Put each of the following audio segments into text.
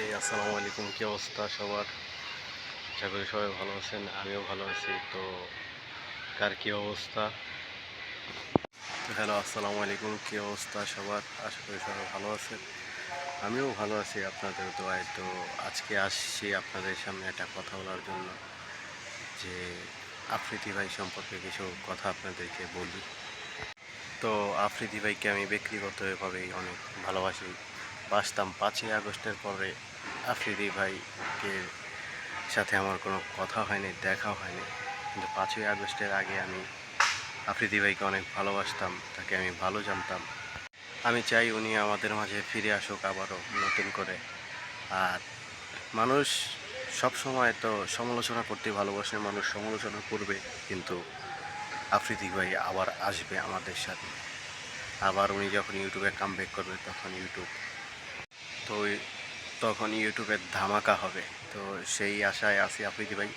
এই আসসালামু আলাইকুম, কী অবস্থা সবার? আশা করি সবাই ভালো আছেন, আমিও ভালো আছি। তো কার কী অবস্থা? হ্যালো, আসসালামু আলাইকুম, কী অবস্থা সবার? আশা করি সবাই ভালো আছেন। আমিও ভালো আছি, আপনাদের দোয়ায়। তো আজকে আসছি আপনাদের সামনে একটা কথা বলার জন্য, যে আফ্রিদি ভাই সম্পর্কে কিছু কথা আপনাদেরকে বলি। তো আফ্রিদি ভাইকে আমি ব্যক্তিগতভাবেই অনেক ভালোবাসি। বাসতাম পাঁচই আগস্টের পরে আফ্রিদি ভাইকে সাথে আমার কোনো কথা হয়নি দেখা হয়নি। কিন্তু পাঁচই আগস্টের আগে আমি আফ্রিদি ভাইকে অনেক ভালোবাসতাম, তাকে আমি ভালো জানতাম। আমি চাই উনি আমাদের মাঝে ফিরে আসুক আবারও নতুন করে। আর মানুষ সব সময় তো সমালোচনা করতে ভালোবাসে, মানুষ সমালোচনা করবে, কিন্তু আফ্রিদি ভাই আবার আসবে আমাদের সাথে। আবার উনি যখন ইউটিউবে কামব্যাক করবে, তখন ইউটিউব তো তখন ইউটিউবের ধামাকা হবে। তো সেই আশায় আছি আফ্রিদি ভাই।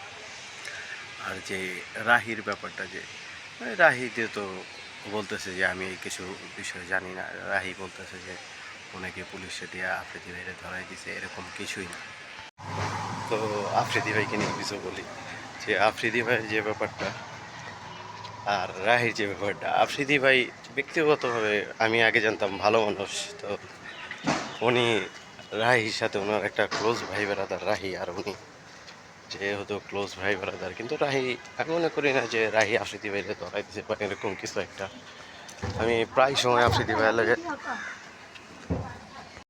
আর যে রাহির ব্যাপারটা যে রাহিতে তো বলতেছে যে, আমি কিছু বিষয় জানি না। রাহি বলতেছে যে, ওনাকে পুলিশে দিয়ে আফ্রিদি ভাইরে ধরাই দিছে, এরকম কিছুই না। তো আফ্রিদি ভাইকে নিয়ে কিছু বলি। যে আফ্রিদি ভাইয়ের যে ব্যাপারটা আর রাহির যে ব্যাপারটা আফ্রিদি ভাই ব্যক্তিগতভাবে আমি আগে জানতাম ভালো মানুষ। তো উনি রাহির সাথে ওনার একটা ক্লোজ ভাই বেড়াদার রাহি আর উনি। যেহেতু ক্লোজ ভাই বেড়াদার কিন্তু রাহি, আমি মনে করি না যে রাহি আফ্রিদি ভাইলে ধরাই দিছে বা এরকম কিছু একটা। আমি প্রায় সময় আফ্রিদি ভাইয়ের লাগে